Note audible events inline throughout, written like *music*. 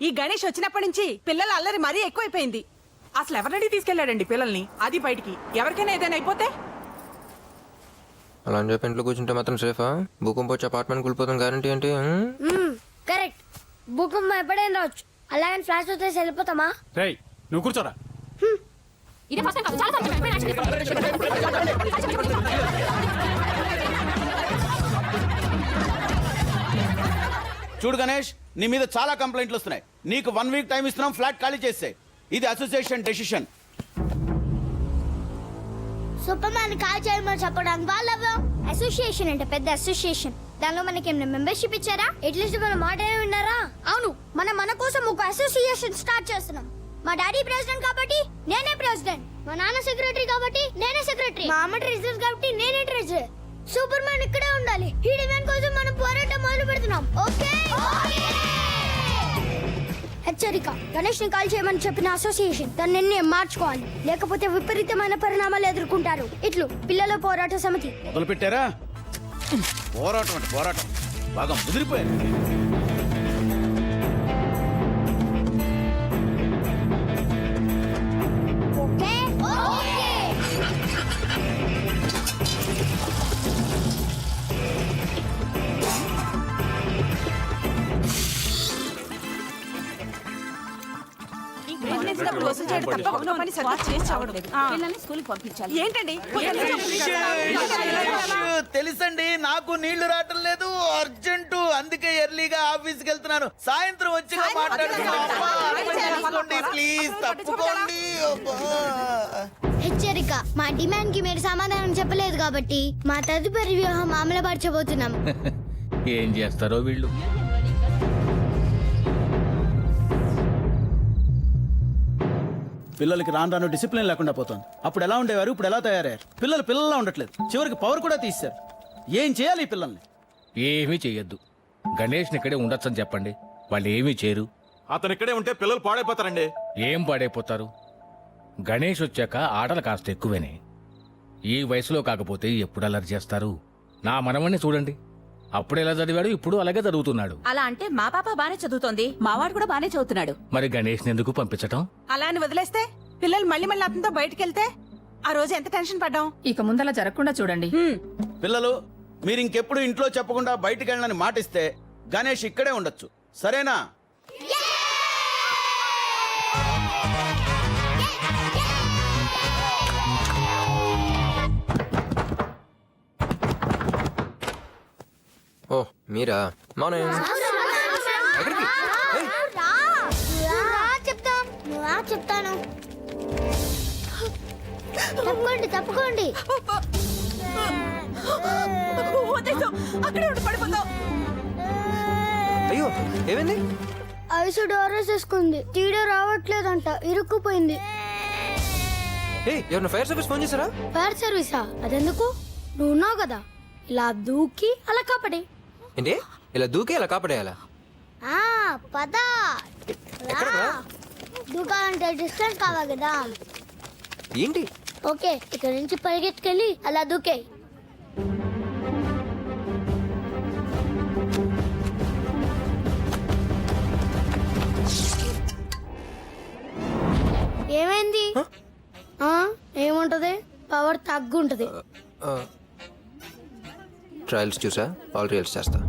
ఈ గణేష్ వచ్చినప్పటి నుంచి పిల్లల అల్లరి మరీ ఎక్కువైపోయింది అసలు ఎవరినడికి తీసుకెళ్ళాడండి పిల్లల్ని అది బయటికి ఎవరికైనా ఏదైనా అయిపోతే అలా అని చెప్పి ఇంట్లో కూర్చుంటే మాత్రం సేఫా భూకంపం వచ్చి అపార్ట్మెంట్ కూలిపోతాం గ్యారంటీ ఏంటి? కరెక్ట్ భూకంపం ఎప్పుడైనా రావచ్చు అలాగని ఫ్లాష్ వస్తే వెళ్ళిపోతామా రేయ్ నువ్వు కూర్చోరా ఇదే ఫస్ట్ కాదు చాలా చూడు గణేష్ నీ మీద చాలా కంప్లైంట్లు వస్తున్నాయి. నీకు వన్ వీక్ టైం ఇస్తున్నాం ఫ్లాట్ ఖాళీ చేస్తే. ఇది association decision super man call చేయమని చెప్పడానికి వాళ్ళు అసోసియేషన్ అంటే పెద్ద అసోసియేషన్ దానిలో మనకి ఏమైనా మెంబర్షిప్ ఇచ్చారా? అట్లీస్ట్ మన మాట అయినా విన్నారా? అవును మనం మన కోసం ఒక అసోసియేషన్ స్టార్ట్ చేస్తున్నాం. మా డాడీ ప్రెసిడెంట్ కాబట్టి నేనే ప్రెసిడెంట్ మా నాన్న సెక్రటరీ కాబట్టి నేనే సెక్రటరీ మా అమ్మ ట్రెజరర్ కాబట్టి నేనే ట్రెజరర్ సూపర్ మ్యాన్ ఇక్కడే ఉండాలి. ఈ డిమాండ్ కోసం మనం పోరాటం మొదలు పెడుతున్నాం. ఓకే? హెచ్చరిక. గణేష్ని కాల్ చేయమని చెప్పిన అసోసియేషన్ తన నిర్ణయం మార్చుకోవాలి. లేకపోతే విపరీతమైన పరిణామాలు ఎదుర్కొంటారు. ఇట్లు పిల్లల పోరాట సమితి. మొదలు పెట్టారా పోరాటం అంటే పోరాటం. బాగా ముదిరిపోయారు. డబ్బులు వసూలు చేయడం తప్ప ఒక్క పని సరిగ్గా చేసి చావడం. పిల్లల్ని స్కూల్కి పంపించాలి. ఏంటండి? తెలుసండి. నాకు నీళ్ళు రావటం లేదు. అర్జెంటు. అందుకే ఎర్లీగా ఆఫీస్కి వెళ్తున్నాను. సాయంత్రం వచ్చి మాట్లాడుతున్నాను ప్లీజ్. తప్పుకోండి. అబ్బా. హెచ్చరిక. మా డిమాండ్కి మీరు సమాధానం చెప్పలేదు కాబట్టి మా తదుపరి వ్యూహం అమలుపరచబోతున్నాం. *laughs* ఏం చేస్తారో వీళ్ళు? పిల్లలకి రాను రాను డిసిప్లిన్ లేకుండా పోతుంది. అప్పుడు ఎలా ఉండేవారు? ఇప్పుడు ఎలా తయారయ్యారు? పిల్లలు పిల్లల్లా ఉండట్లేదు. చివరికి పవర్ కూడా తీశారు ఏం చేయాలి ఈ పిల్లల్ని? ఏమీ చెయ్యొద్దు. గణేష్ని ఇక్కడే ఉండొచ్చని చెప్పండి. వాళ్ళు ఏమీ చేయరు. అతను ఇక్కడే ఉంటే పిల్లలు పాడైపోతారండి. ఏం పాడైపోతారు? గణేష్ వచ్చాక ఆటలు కాస్త ఎక్కువేనే. ఈ వయసులో కాకపోతే ఎప్పుడు అలర్ట్ చేస్తారు? నా మనవణ్ణి చూడండి. అప్పుడు ఎలా చదివాడు? ఇప్పుడు అలాగే చదువుతున్నాడు. అలా అంటే మా పాప బానే చదువుతోంది. మావాడు కూడా బానే చదువుతున్నాడు. మరి గణేష్ని ఎందుకు పంపించటం? అలా అని వదిలేస్తే పిల్లలు మళ్ళీ మళ్ళీ అతనితో బయటికి వెళ్తే ఆ రోజు ఎంత టెన్షన్ పడ్డాం? ఇక ముందలా జరగకుండా చూడండి. పిల్లలు మీరు ఇంకెప్పుడు ఇంట్లో చెప్పకుండా బయటికి వెళ్ళని మాటిస్తే గణేష్ ఇక్కడే ఉండొచ్చు. సరేనా? మీరా? మార్నింగ్ ఎక్కడికి? ఏయ్, చెప్తాం. నువ్వా చెప్తాను. తప్పుకోండి తప్పుకోండి. వదిలేసాం. అక్కడే ఉండి పడిపోతాం అయ్యో ఏమైంది? ఐసు తీయడం రావట్లేదంట. ఇరుక్కుపోయింది. ఏ ఎవరిన ఫైర్ సర్వీస్ ఫోన్ చేశారా? ఫైర్ సర్వీసా? అదెందుకు? నువ్వు ఉన్నావు కదా. ఇలా దూకి అలా కాపడి. ఏంటి? ఇలా దూకి ఇలా కాపాడేయాలా? ఆ పద. రా? డిస్టెన్స్ కావాలి కదా. ఏంటి? ఓకే ఇక్కడ నుంచి పరిగెత్తుకెళ్ళి అలా దూకే. ఏమైంది? ఆ, ఏముంటది? పవర్ తగ్గుంటది. ట్రయల్స్ చూసా? ఆల్ రియల్స్ చేస్తా.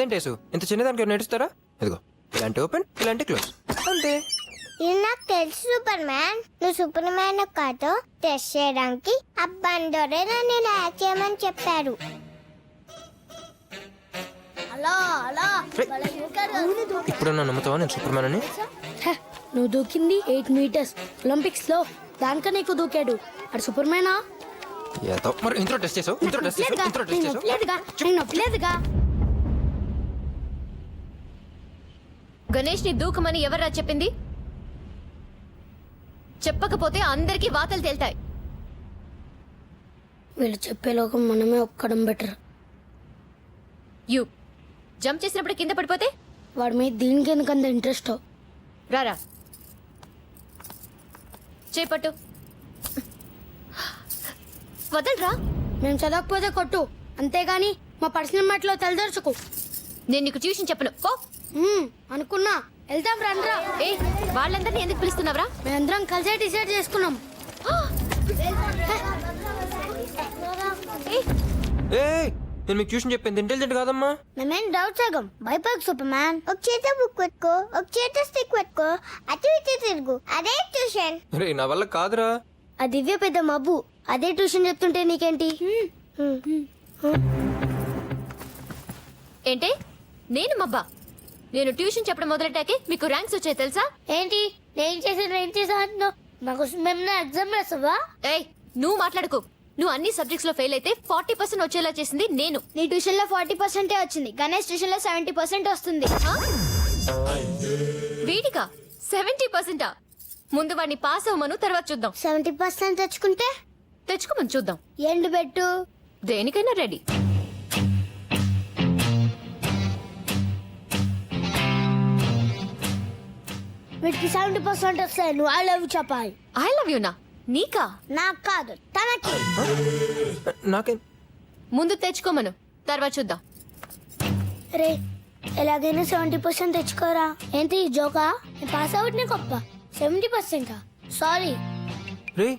అదేంటేసు ఇంత చిన్నదానికి నడుస్తారా ఇదిగో ఇలాంటి ఓపెన్ ఇలాంటి క్లోజ్. అంతే. ఇది నాకు తెలుసు సూపర్ మ్యాన్ నువ్వు సూపర్ మ్యాన్ కాదు టెస్ట్ చేయడానికి అబ్బండోరే నన్ను ఇలా చేయమని చెప్పారు. అలా అలా భలే దూకారు. ఇప్పుడు నన్ను నమ్ముతావా నేను సూపర్ మ్యాన్ అని హ, నువ్వు దూకింది ఎయిట్ మీటర్స్. ఒలింపిక్స్లో దానికన్నా ఎక్కువ దూకాడు. అడు సూపర్ మ్యానా ఏదో మరి ఇంట్లో టెస్ట్ చేసావు? ఇంట్లో టెస్ట్ చేసావు? లేదుగా ఇంట్లో టెస్ట్ నేను చేసావు? నేను ఒప్పలేదుగా గణేష్ని దూకమని ఎవరా చెప్పింది? చెప్పకపోతే అందరికీ వాతలు తేల్తాయి. వీళ్ళు చెప్పే లోకం మనమే ఒక్కడం బెటర్. యూ జంప్ చేసినప్పుడు కింద పడిపోతే? వాడి మీద దీనికి ఎందుకంత ఇంట్రెస్ట్? రారా. చేపట్టు వదలరా? మేము చదవకపోతే కొట్టు. అంతేగాని మా పర్సనల్ మాటలో తలదర్చుకు. నేను నీకు ట్యూషన్ చెప్పను. పో. మ్మ్, అనుకున్నా. వెళ్దాం రండ్రా ఏ వాళ్ళందరినీ ఎందుకు పిలుస్తున్నావురా? మేమందరం కలిసే డిసైడ్ చేసుకున్నాం. ఏ నేను మీకు ట్యూషన్ చెప్పింది ఇంటెలిజెంట్ కాదమ్మా. మేమేం డౌట్ సగం. భయపడకు సూపర్ మ్యాన్ ఒక చేత బుక్ పెట్టుకో ఒక చేత స్టిక్ పెట్టుకో అటు ఇటు తిరుగు. అదే ట్యూషన్ రే నా వల్ల కాదురా. ఆ దివ్య పెద్ద మబ్బు. అదే ట్యూషన్ చెప్తుంటే నీకేంటి? ఏంటే? నేను మబ్బా? నేను ట్యూషన్ చెప్పడం మొదలెట్టాకే మీకు ర్యాంక్స్ వచ్చాయి తెలుసా? ఏంటి? నేను చేసాను ఏం చేసాను అంటున్నావు. మాకు మేము ఎగ్జామ్ రాసావా? ఏయ్ నువ్వు మాట్లాడుకో. నువ్వు అన్ని సబ్జెక్ట్స్లో ఫెయిల్ అయితే ఫార్టీ పర్సెంట్ వచ్చేలా చేసింది నేను. నీ ట్యూషన్లో ఫార్టీ పర్సెంటే వచ్చింది. గణేష్ ట్యూషన్లో సెవెంటీ పర్సెంట్ వస్తుంది. ఆ? వీడికా? సెవెంటీ పర్సెంటా? ముందు వాడిని పాస్ అవ్వమను తర్వాత చూద్దాం. సెవెంటీ పర్సెంట్ తెచ్చుకుంటే? తెచ్చుకోమని చూద్దాం. ఎండు పెట్టు. దేనికైనా రెడీ వీటికి సెవెంటీ పర్సెంట్ వస్తాయి నువ్వు ఐ లవ్ చెప్పాలి. ఐ లవ్ యూ నా. నీకా? నాకు కాదు తనకి. నాకేం? ముందు తెచ్చుకోమను తర్వాత చూద్దాం. రే ఎలాగైనా సెవెంటీ పర్సెంట్ తెచ్చుకోరా? ఏంటి జోకా? నేను పాస్ అవుట్ నీ గొప్ప సెవెంటీ పర్సెంటా సారీ రే.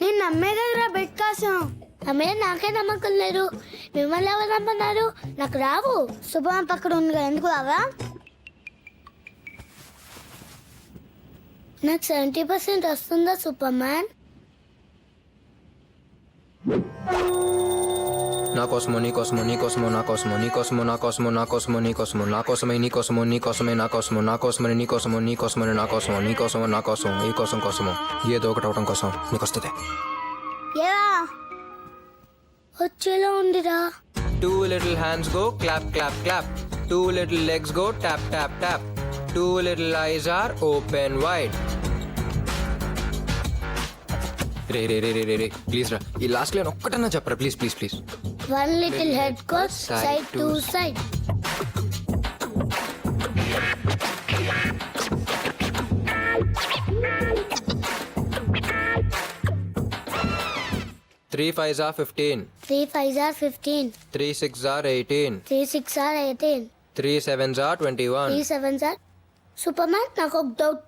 నేను నమ్మే కదరా బెట్ కాసం. నా మీద నాకే నమ్మకం లేదు. మిమ్మల్ని ఎవరు నమ్మన్నారు? నాకు రావు. శుభం పక్కన ఉంది కదా, ఎందుకు రావా? నాకు సెవెంటీ పర్సెంట్ వస్తుందా సూపర్ మ్యాన్ నా కోసమో నీ కోసమో నీ కోసమో నా కోసమో నీ కోసమో నా కోసమో నా కోసమో నీ కోసమో నా కోసమే నీ కోసమో నీ కోసమే నా కోసమో నా కోసమని నీ కోసమో నీ కోసమని నా కోసమో నీ కోసమో నా కోసం ఈ కోసం కోసమో ఏదో ఒకటి అవడం కోసం నీకు వస్తుంది. వచ్చేలా ఉందిరా. Two little hands go clap clap clap two little legs go tap tap tap two little eyes are open wide రే రే రే రే రే రే ప్లీజ్ రా. ఈ లాస్ట్ లైన్ ఒక్కటన్నా చెప్పరా? Please please please one little head Side side to side three five are fifteen three five are fifteen three six are eighteen three six are eighteen three sevens are twenty one three seven sir super man నాకు ఒక doubt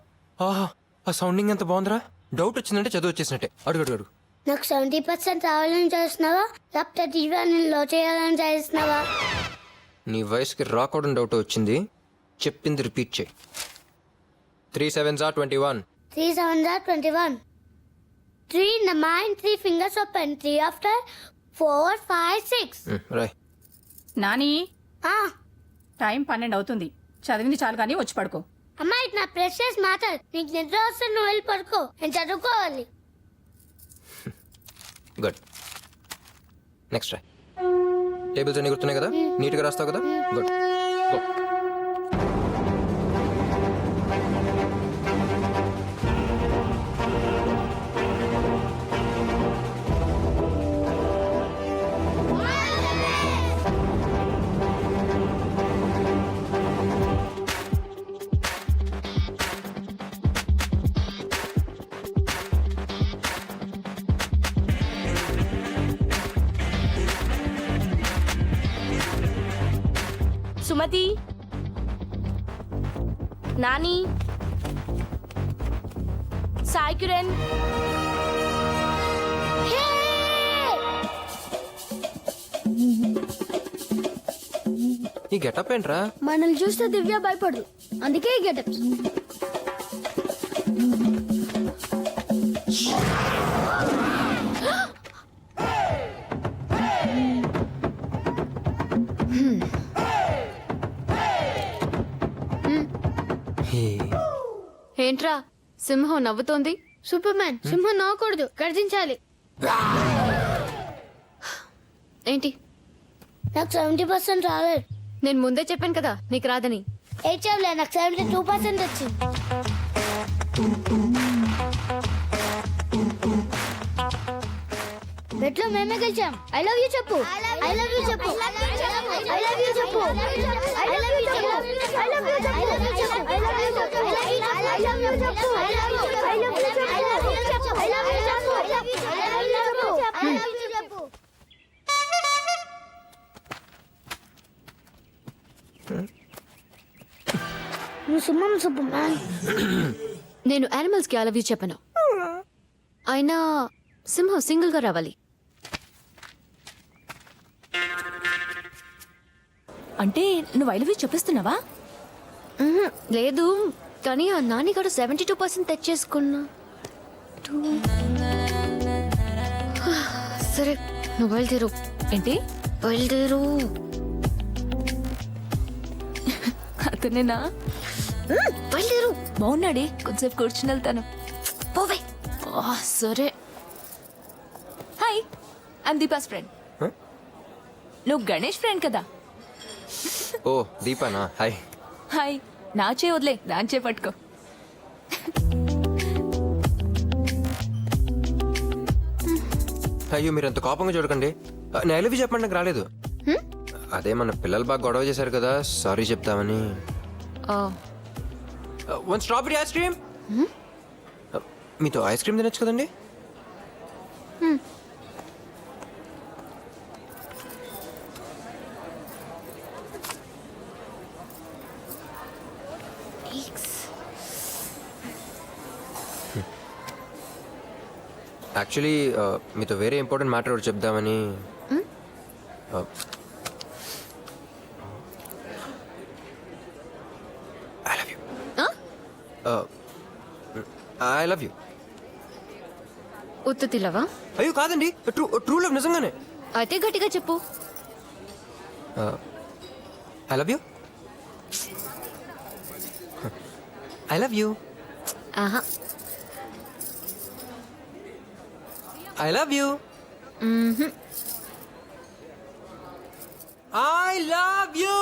ఆ sounding ఎంత బాగుందిరా? Doubt వచ్చిందంటే చదువు వచ్చేసినట్టే. అడుగు అడుగు అడుగు. నాకు సెవెంటీ పర్సెంట్ రావాలని చేస్తున్నావా? లేకపోతే టీవీ లో చేయాలని చేస్తున్నావా? నీ వయసుకి రాకూడని డౌట్ వచ్చింది. చెప్పింది రిపీట్ చేయి. Three sevens are twenty one three seven are twenty one three in the mind three fingers open three after four five six Roy. Nani. Time పన్నెండు అవుతుంది. చదివింది చాలు కానీ వచ్చి పడుకో. అమ్మా ఇది నా ప్రెషస్ మాటర్ నీకు నిద్ర వస్తే నువ్వు వెళ్ళి పడుకో. నేను చదువుకోవాలి. గుడ్ నెక్స్ట్ రాయ్ టేబుల్స్ అన్ని గుర్తున్నాయి కదా? నీట్గా రాస్తావు కదా? Good go Sumathi? Nani? Sai Kiran ఈ గెటప్ ఏంట్రా? మనల్ని చూస్తే దివ్య భయపడదు. అందుకే గెటప్. ఏంట్రా? సింహం నవ్వుతోంది. సూపర్ మ్యాన్ సింహం నవ్వకూడదు. గర్జించాలి. ఏంటి? నాకు సెవెంటీ పర్సెంట్ రాలేదు. నేను ముందే చెప్పాను కదా నీకు రాదని. ఏం చెప్పలే నాకు సెవెంటీ టూ పర్సెంట్ వచ్చింది. బెట్లో మేమే గెలిచాం. ఐ లవ్ యూ చెప్పు. ఐ లవ్ యూ చెప్పు. ఐ లవ్ యూ చెప్పు. ఐ లవ్ యూ చెప్పు. ఐ లవ్ యూ చెప్పు. ఐ లవ్ యూ చెప్పు. నువ్వు నేను యానిమల్స్కి అలవి చెప్పను. అయినా సింహం సింగిల్గా రావాలి. అంటే నువ్వు ఐలవి చెప్పిస్తున్నావా? లేదు. కానీ ఆ నానిగాడు సెవెంటీ టూ పర్సెంట్ తెచ్చేసుకున్నా. టూ- సరే నువ్వు బయలుదేరు. ఏంటి? బయలుదేరు. అతనేనా? బయలుదేరు. బాగున్నాడే కొంచెంసేపు కూర్చుని వెళ్తాను. పోవే. ఆ, సరే. Hi I'm Deepa's friend? నువ్వు గణేష్ ఫ్రెండ్ కదా? ఓ దీపానా? హాయ్. హాయ్. నా చే వదిలే దాని చే పట్టుకో. అయ్యో మీరు అంత కోపంగా చూడకండి. నేను ఎలవి చెప్పండి నాకు రాలేదు. అదే మన పిల్లలు బాగా గొడవ చేశారు కదా సారీ చెప్తామని. ఆ, వన్ స్ట్రాబెరీ ఐస్ క్రీమ్? మీతో ఐస్ క్రీమ్ తినొచ్చు కదండి? యాక్చువల్లీ మీతో వేరే ఇంపార్టెంట్ మ్యాటర్ ఒకటి చెప్దామని. I love you? I love you అయ్యో కాదండి. ట్రూ ట్రూ లవ్ నిజంగానే. అయితే గట్టిగా చెప్పు. I love you I love you ఆహా. I love you I love you